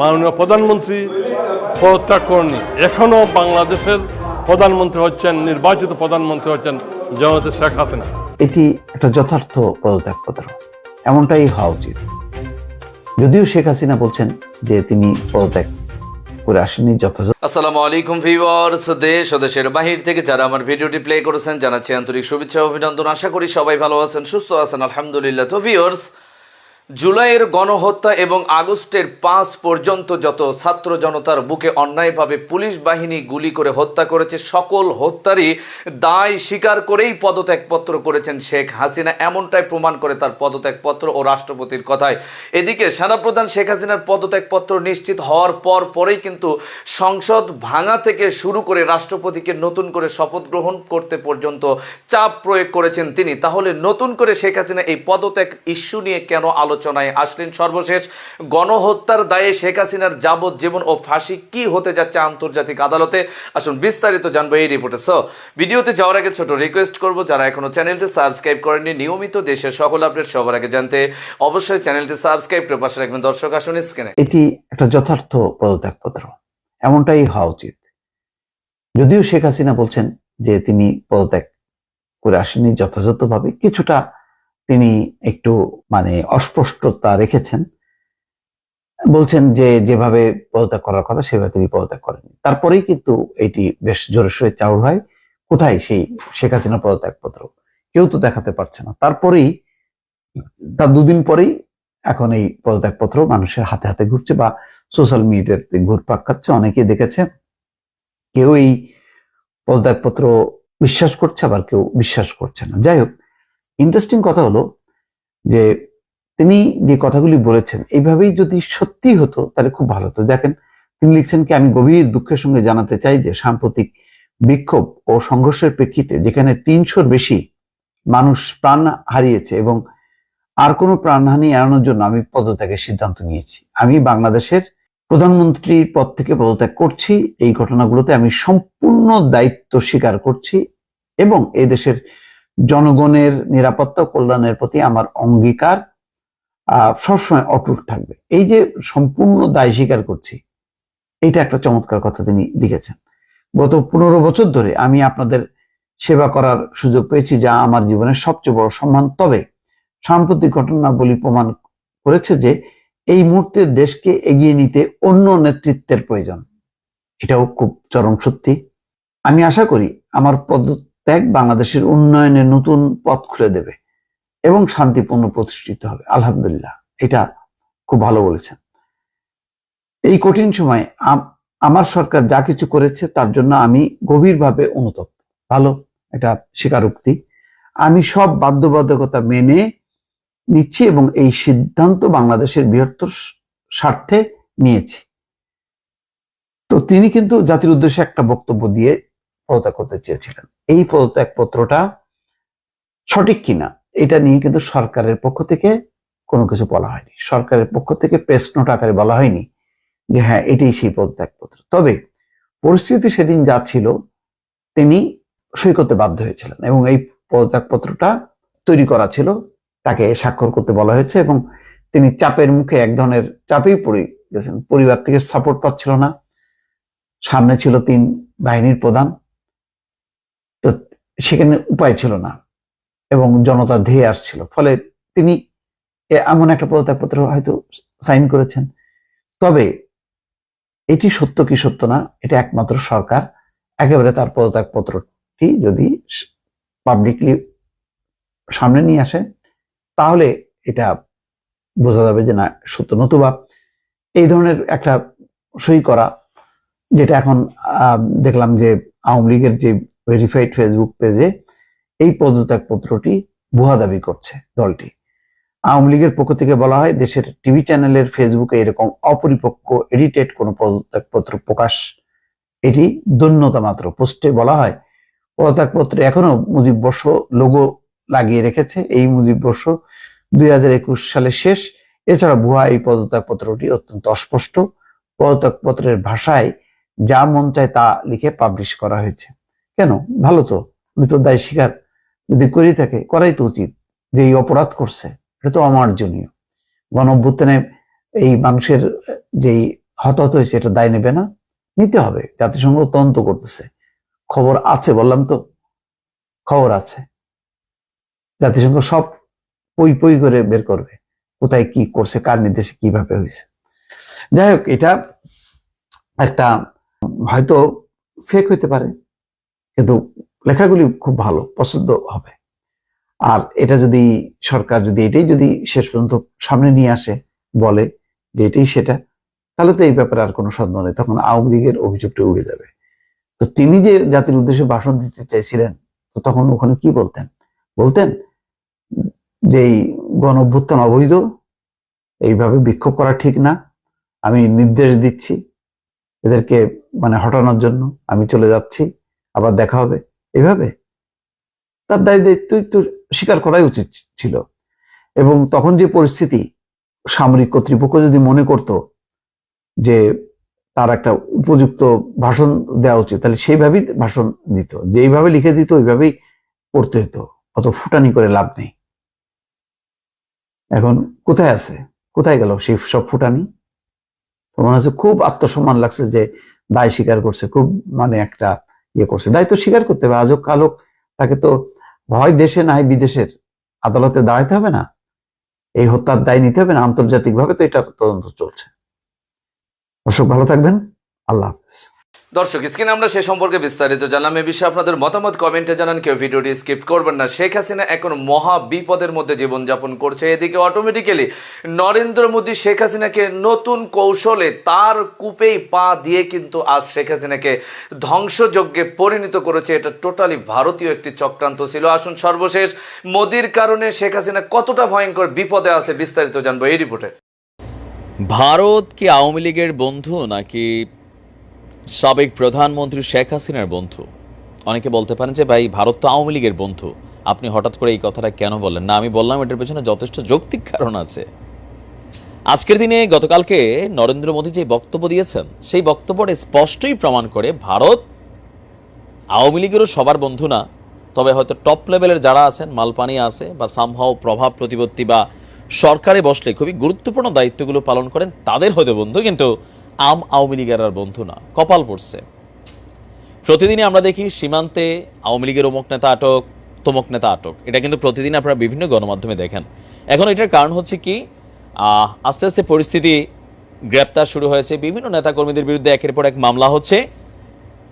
মাননীয় প্রধানমন্ত্রী পদত্যাগ করেনি এখনও বাংলাদেশের প্রধানমন্ত্রী হচ্ছেন নির্বাচিত প্রধানমন্ত্রী হচ্ছেন জনতা শেখ হাসিনা। এটি একটা যথার্থ পদত্যাগপত্র। এমনটাই হওয়া উচিত। যদিও শেখ হাসিনা বলছেন যে তিনি পদত্যাগ করে আসেননি যথাযথ। আসসালামু আলাইকুম ভিউয়ার্স দেশ ও দেশের বাহির থেকে যারা আমার ভিডিওটি প্লে করেছেন জানাচ্ছি আন্তরিক শুভেচ্ছা অভিনন্দন। আশা করি সবাই ভালো আছেন সুস্থ আছেন আলহামদুলিল্লাহ। তো ভিউয়ার্স জুলাইয়ের গণহত্যা এবং আগস্টের পাঁচ পর্যন্ত যত ছাত্র জনতার বুকে অন্যায়ভাবে পুলিশ বাহিনী গুলি করে হত্যা করেছে, সকল হত্যারই দায় স্বীকার করেই পদত্যাগপত্র করেছেন শেখ হাসিনা। এমনটাই প্রমাণ করে তার পদত্যাগপত্র ও রাষ্ট্রপতির কথায়। এদিকে সেনাপ্রধান শেখ হাসিনার পদত্যাগপত্র নিশ্চিত হওয়ার পর পরেই কিন্তু সংসদ ভাঙা থেকে শুরু করে রাষ্ট্রপতিকে নতুন করে শপথ গ্রহণ করতে পর্যন্ত চাপ প্রয়োগ করেছেন তিনি। তাহলে নতুন করে শেখ হাসিনা এই পদত্যাগ ইস্যু নিয়ে কেন আলোচনায় আসলেন সর্বশেষ, গণহত্যার দায়ে শেখ হাসিনার যাবজ্জীবন ও ফাঁসি কি হতে যাচ্ছে আন্তর্জাতিক আদালতে? আসুন বিস্তারিত জানব এই রিপোর্টে। সো ভিডিওতে যাওয়ার আগে ছোট রিকোয়েস্ট করব, যারা এখনও চ্যানেলটি সাবস্ক্রাইব করেননি, নিয়মিত দেশের সকল আপডেট সবার আগে জানতে অবশ্যই চ্যানেলটি সাবস্ক্রাইব করে পাশে রাখবেন দর্শক, আসুন স্ক্রিনে এটি একটা যথার্থ পদত্যাগপত্র। এমনটাই হওয়া উচিত। যদিও শেখ হাসিনা বলছেন যে তিনি পদত্যাগ করে আসেননি যথাযথভাবে, কিছুটা তিনি একটু মানে অস্পষ্টতা রেখেছেন। বলছেন যে যেভাবে পদত্যাগ করার কথা, সেভাবে তিনি পদত্যাগ করেননি। তারপরেই কিন্তু এটি বেশ জোরে সোরে চাউর হয়। কোথায় সেই শেখ হাসিনা পদত্যাগপত্র? কেউ তো দেখাতে পারছে না। তারপরেই, তার দুদিন পরেই এখন এই পদত্যাগপত্র মানুষের হাতে হাতে ঘুরছে বা সোশ্যাল মিডিয়াতে ঘুরপাক খাচ্ছে। অনেকেই দেখেছে, কেউ এই পদত্যাগপত্র বিশ্বাস করছে, আবার কেউ বিশ্বাস করছে না। যাই হোক ইন্টারেস্টিং কথা হলো যে তিনি যে কথাগুলি বলেছেন, এইভাবেই যদি সত্যি হতো তাহলে খুব ভালো হতো। দেখেন, তিনি লিখছেন কি, আমি গভীর দুঃখের সঙ্গে জানাতে চাই যে সাম্প্রতিক বিক্ষোভ ও সংঘর্ষের প্রেক্ষিতে যেখানে তিনশোর বেশি মানুষ প্রাণ হারিয়েছে এবং আর কোনো প্রাণহানি এড়ানোর জন্য আমি পদত্যাগের সিদ্ধান্ত নিয়েছি। আমি বাংলাদেশের প্রধানমন্ত্রীর পদ থেকে পদত্যাগ করছি, এই ঘটনাগুলোতে আমি সম্পূর্ণ দায়িত্ব স্বীকার করছি এবং এই দেশের জনগণের নিরাপত্তা কল্যাণের প্রতি আমার অঙ্গীকার সবসময় অটুট থাকবে। এই যে সম্পূর্ণ দায় স্বীকার করছি, এটা একটা চমৎকার কথা তিনি লিখেছেন। গত পনেরো বছর ধরে আমি আপনাদের সেবা করার সুযোগ পেয়েছি, যা আমার জীবনের সবচেয়ে বড় সম্মান। তবে সাম্প্রতিক ঘটনাবলী প্রমাণ করেছে যে এই মুহূর্তে দেশকে এগিয়ে নিতে অন্য নেতৃত্বের প্রয়োজন। এটাও খুব চরম সত্যি। আমি আশা করি আমার পদত্যাগ বাংলাদেশের উন্নয়নে নতুন পথ খুলে দেবে এবং শান্তিপূর্ণ প্রতিষ্ঠিত হবে। আলহামদুলিল্লাহ, এটা খুব ভালো বলেছেন। এই কঠিন সময় আম- আমার সরকার যা কিছু করেছে তার জন্য আমি গভীরভাবে অনুতপ্ত। ভালো এটা স্বীকারোক্তি। আমি সব বাধ্যবাধকতা মেনে নিচ্ছি এবং এই সিদ্ধান্ত বাংলাদেশের বৃহত্তর স্বার্থে নিয়েছি। তো তিনি কিন্তু জাতির উদ্দেশ্যে একটা বক্তব্য দিয়ে পদত্যাগ করতে চেয়েছিলেন। এই পদত্যাগ পত্রটা সঠিক কিনা, এটা নিয়ে কিন্তু সরকারের পক্ষ থেকে কোনো কিছু বলা হয়নি। সরকারের পক্ষ থেকে প্রেস নোট আকারে বলা হয়নি যে হ্যাঁ এটাই সেই পদত্যাগ পত্র। তবে পরিস্থিতি সেদিন যা ছিল, তিনি সই করতে বাধ্য হয়েছিলেন এবং এই পদত্যাগ পত্রটা তৈরি করা ছিল, তাকে স্বাক্ষর করতে বলা হয়েছে এবং তিনি চাপের মুখে এক ধরনের চাপেই পড়ে গেছেন। পরিবার থেকে সাপোর্ট পাচ্ছিল না। সামনে ছিল তিন বাহিনীর প্রধান। সেখানে উপায় ছিল না এবং জনতা ধেয়ে আসছিল। ফলে তিনি এমন একটা পদত্যাগপত্র হয়তো সাইন করেছেন। তবে এটি সত্য কি সত্য না, এটা একমাত্র সরকার। একেবারে তার পদত্যাগপত্রটি যদি পাবলিকলি সামনে নিয়ে আসে, তাহলে এটা বোঝা যাবে যে না, সত্য নতুবা এই ধরনের একটা সই করা, যেটা এখন দেখলাম যে আওয়ামী লীগের যে ভেরিফাইড ফেসবুক পেজে এই পদত্যাগ পত্রটি ভুয়া দাবি করছে দলটি। আওয়ামী লীগের পক্ষ থেকে বলা হয়, দেশের টিভি চ্যানেলের ফেসবুকে এরকম অপরিপক্ক এডিটেড কোনো পদত্যাগপত্র প্রকাশ, এটি দৈন্যতা মাত্র। পোস্টে বলা হয়, পদত্যাগপত্রে এখনও মুজিব বর্ষ লোগো লাগিয়ে রেখেছে। এই মুজিব বর্ষ দুই হাজার একুশ সালে শেষ। এছাড়া ভুয়া এই পদত্যাগপত্রটি অত্যন্ত অস্পষ্ট। পদত্যাগপত্রের ভাষায় যা মন চায় তা লিখে পাবলিশ করা হয়েছে। কেন? ভালো তো। উনি তো দায় স্বীকার। যদি করেই থাকে, করাই তো উচিত যে এই অপরাধ করছে। এটা তো অমার্জনীয়। গণ অভ্যুত্থানে এই মানুষের, যেই হতাহত হয়েছে, এটা দায় নেবে না। নিতে হবে। জাতিসংঘ তদন্ত করতেছে। খবর আছে, বললাম তো। খবর আছে। জাতিসংঘ সব পই পই করে বের করবে। কোথায় কি করছে, কার নির্দেশে কীভাবে হয়েছে। যাই হোক, এটা একটা হয়তো ফেক হইতে পারে। কিন্তু লেখাগুলি খুব ভালো, পছন্দ হবে। আর এটা যদি সরকার যদি এটাই যদি শেষ পর্যন্ত সামনে নিয়ে আসে, বলে যে এটাই সেটা, তাহলে তো এই ব্যাপারে আর কোনো সন্দেহ নেই, তখন আওয়ামী লীগের অভিযোগটা উড়ে যাবে। তো তিনি যে জাতির উদ্দেশ্যে ভাষণ দিতে চাইছিলেন, তো তখন ওখানে কি বলতেন? বলতেন যে এই গণ অভ্যুত্থান অবৈধ, এইভাবে বিক্ষোভ করা ঠিক না, আমি নির্দেশ দিচ্ছি, এদেরকে মানে হটানোর জন্য আমি চলে যাচ্ছি আবার দেখা হবে। এইভাবে তার দায় দায়িত্ব একটু স্বীকার করাই উচিত ছিল। এবং তখন যে পরিস্থিতি, সামরিক কর্তৃপক্ষ যদি মনে করত যে তার একটা উপযুক্ত ভাষণ দেওয়া উচিত, তাহলে সেইভাবেই ভাষণ দিত। যেইভাবে লিখে দিত, ওইভাবেই পড়তে হতো। অত ফুটানি করে লাভ নেই। এখন কোথায় আছে? কোথায় গেল সেই সব ফুটানি? তো মনে হচ্ছে খুব আত্মসম্মান লাগছে যে দায় স্বীকার করছে। খুব মানে একটা ইয়ে করছে। দায়িত্ব স্বীকার করতে হবে। আজক কালক তাকে তো হয় দেশে নাই বিদেশের। আদালতে দাঁড়াইতে হবে না। এই হত্যার দায় নিতে হবে না। আন্তর্জাতিকভাবে তো এটা তদন্ত চলছে। অশোক ভালো থাকবেন। আল্লাহ হাফেজ। দর্শক, স্ক্রিনে আমরা সে সম্পর্কে বিস্তারিত জানলাম। এ বিষয়ে আপনাদের মতামত কমেন্টে জানান, কেউ ভিডিওটি স্কিপ করবেন না। শেখ হাসিনা এখন মহা বিপদের মধ্যে জীবনযাপন করছে। এদিকে অটোমেটিক্যালি নরেন্দ্র মোদী শেখ হাসিনাকে নতুন কৌশলে তার কূপেই পা দিয়ে কিন্তু আজ শেখ হাসিনাকে ধ্বংসযজ্ঞে পরিণত করেছে। এটা টোটালি ভারতীয় একটি চক্রান্ত ছিল। আসুন সর্বশেষ, মোদির কারণে শেখ হাসিনা কতটা ভয়ঙ্কর বিপদে আছে বিস্তারিত জানব এই রিপোর্টে। ভারত কি আওয়ামী লীগের বন্ধু নাকি সাবেক প্রধানমন্ত্রী শেখ হাসিনার বন্ধু। অনেকে বলতে পারেন যে, ভাই, ভারত তো আওয়ামী লীগের বন্ধু। আপনি হঠাৎ করে এই কথাটা কেন বললেন? না, আমি বললাম, এটার পেছনে যথেষ্ট যৌক্তিক কারণ আছে। আজকের দিনে গতকালকে নরেন্দ্র মোদী যে বক্তব্য দিয়েছেন, সেই বক্তব্যটা স্পষ্টই প্রমাণ করে ভারত আওয়ামী লীগেরও সবার বন্ধু না। তবে হয়তো টপ লেভেলের যারা আছেন, মালপানি আছে বা সামহাও প্রভাব প্রতিপত্তি বা সরকারে বসলে খুবই গুরুত্বপূর্ণ দায়িত্বগুলো পালন করেন, তাদের হয়তো বন্ধু। কিন্তু আম আওয়ামী লীগের আর বন্ধু না, কপাল পড়ছে। প্রতিদিনই আমরা দেখি সীমান্তে আওয়ামী লীগের অমুক নেতা আটক, তমুক নেতা আটক। এটা কিন্তু প্রতিদিন আপনারা বিভিন্ন গণমাধ্যমে দেখেন। এখন এটার কারণ হচ্ছে কি আস্তে আস্তে পরিস্থিতি গ্রেপ্তার শুরু হয়েছে। বিভিন্ন নেতাকর্মীদের বিরুদ্ধে একের পর এক মামলা হচ্ছে।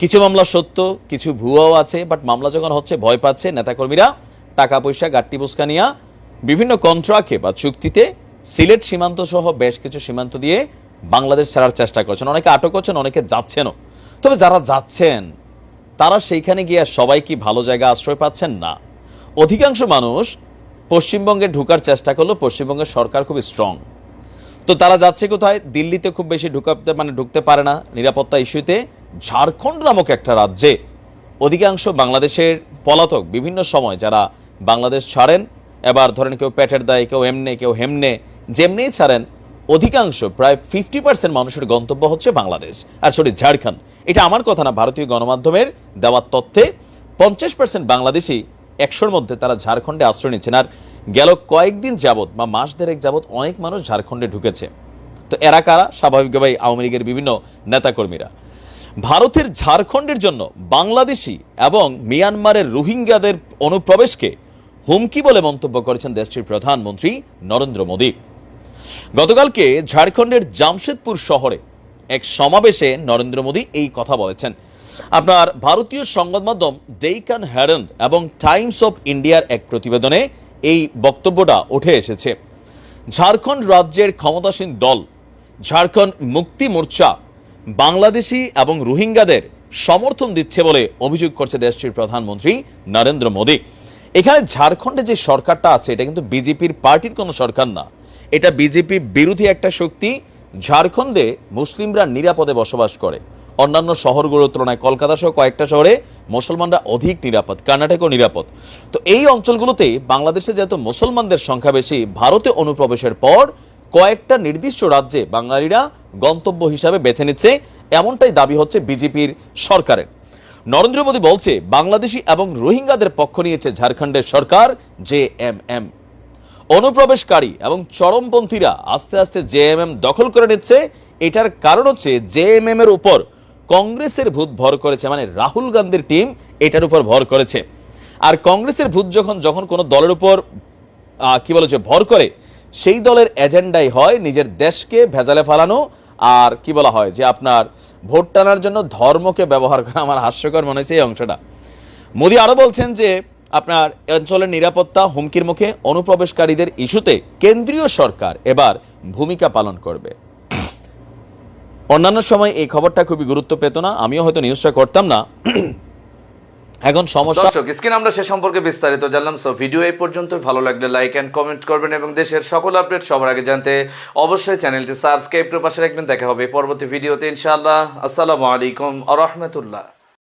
কিছু মামলা সত্য, কিছু ভুয়াও আছে বাট মামলা যখন হচ্ছে, ভয় পাচ্ছে নেতাকর্মীরা। টাকা পয়সা, গাট্টি বুসকা নিয়া বিভিন্ন কন্ট্রাক্টে বা চুক্তিতে সিলেট সীমান্ত সহ বেশ কিছু সীমান্ত দিয়ে বাংলাদেশ ছাড়ার চেষ্টা করছেন, অনেকে আটক হচ্ছেন অনেকে যাচ্ছেনও তবে যারা যাচ্ছেন, তারা সেইখানে গিয়ে সবাই কি ভালো জায়গা আশ্রয় পাচ্ছেন? না। অধিকাংশ মানুষ পশ্চিমবঙ্গে ঢুকার চেষ্টা করলেও পশ্চিমবঙ্গের সরকার খুবই স্ট্রং তো তারা যাচ্ছে কোথায়? দিল্লিতে খুব বেশি ঢুকাতে মানে ঢুকতে পারে না। নিরাপত্তা ইস্যুতে ঝাড়খণ্ড নামক একটা রাজ্যে অধিকাংশ বাংলাদেশের পলাতক বিভিন্ন সময় যারা বাংলাদেশ ছাড়েন, এবার ধরেন কেউ পেটের দায়, কেউ এমনে, কেউ হেমনে, যেমনিই ছাড়েন অধিকাংশ, প্রায় ফিফটি পার্সেন্ট মানুষের গন্তব্য হচ্ছে বাংলাদেশ। আর সরি, ঝাড়খণ্ড। এটা আমার কথা না, ভারতীয় গণমাধ্যমের দেওয়ার তথ্যে পঞ্চাশ পার্সেন্ট বাংলাদেশি একশোর মধ্যে তারা ঝাড়খণ্ডে আশ্রয় নিচ্ছেন। আর গেল কয়েকদিন যাবৎ বা মাস দেড়েক যাবৎ অনেক মানুষ ঝাড়খণ্ডে ঢুকেছে। তো এরা কারা? স্বাভাবিকভাবেই আওয়ামী লীগের বিভিন্ন নেতাকর্মীরা। ভারতের ঝাড়খণ্ডের জন্য বাংলাদেশি এবং মিয়ানমারের রোহিঙ্গাদের অনুপ্রবেশকে হুমকি বলে মন্তব্য করেছেন দেশটির প্রধানমন্ত্রী নরেন্দ্র মোদী। গতকালকে ঝাড়খণ্ডের জামশেদপুর শহরে এক সমাবেশে নরেন্দ্র মোদী এই কথা বলেছেন। আপনার ভারতীয় সংবাদ মাধ্যম ডেইকান হ্যারেন্ড এবং টাইমস অফ ইন্ডিয়ার এক প্রতিবেদনে এই বক্তব্যটা উঠে এসেছে। ঝাড়খণ্ড রাজ্যের ক্ষমতাসীন দল, ঝাড়খণ্ড মুক্তি মোর্চা, বাংলাদেশি এবং রোহিঙ্গাদের সমর্থন দিচ্ছে বলে অভিযোগ করছে দেশটির প্রধানমন্ত্রী নরেন্দ্র মোদী। এখানে ঝাড়খণ্ডে যে সরকারটা আছে, এটা কিন্তু বিজেপির পার্টির কোনো সরকার না। এটা বিজেপি বিরোধী একটা শক্তি, ঝাড়খণ্ডে মুসলিমরা নিরাপদে বসবাস করে। অন্যান্য শহরগুলোর তুলনায় কলকাতা সহ কয়েকটা শহরে মুসলমানরা অধিক নিরাপদ কর্ণাটকও নিরাপদ। তো এই অঞ্চলগুলোতে বাংলাদেশে যেহেতু মুসলমানদের সংখ্যা বেশি, ভারতে অনুপ্রবেশের পর কয়েকটা নির্দিষ্ট রাজ্যে বাঙালিরা গন্তব্য হিসাবে বেছে নিচ্ছে, এমনটাই দাবি হচ্ছে বিজেপির সরকারের। নরেন্দ্র মোদী বলছে, বাংলাদেশি এবং রোহিঙ্গাদের পক্ষ নিয়েছে ঝাড়খণ্ডের সরকার, জে এম এম। অনুপ্রবেশকারী এবং চরমপন্থীরা আস্তে আস্তে জেএমএম দখল করে নিচ্ছে। এটার কারণ হচ্ছে জেএমএম এর উপর কংগ্রেসের ভূত ভর করেছে মানে রাহুল গান্ধীর টিম এটার উপর ভর করেছে। আর কংগ্রেসের ভূত যখন যখন কোনো দলের উপর কি বলে যে ভর করে, সেই দলের এজেন্ডাই হয় নিজের দেশকে ভেজালে ফেলানো আর কি বলা হয় যে আপনার ভোট টানার জন্য ধর্মকে ব্যবহার করা। আমার হাস্যকর মনে হয়েছে এই অংশটা। মোদী আরও বলছেন যে আপনার অঞ্চলের নিরাপত্তা হুমকির মুখে অনুপ্রবেশকারীদের ইস্যুতে কেন্দ্রীয় সরকার এবার ভূমিকা পালন করবে। অন্যান্য সময় এই খবরটা খুবই গুরুত্ব পেত না, আমিও হয়তো নিউজটা করতাম না। এখন সমস্যা দর্শক, স্ক্রিন আমরা সে সম্পর্কে বিস্তারিত জানলাম সো ভিডিও এই পর্যন্ত। ভালো লাগলে লাইক অ্যান্ড কমেন্ট করবেন এবং দেশের সকল আপডেট সবার আগে জানতে অবশ্যই চ্যানেলটি সাবস্ক্রাইব করে পাশে রাখবেন। দেখা হবে পরবর্তী ভিডিওতে ইনশাআল্লাহ। আসসালামু আলাইকুম আ রহমতুল্লাহ।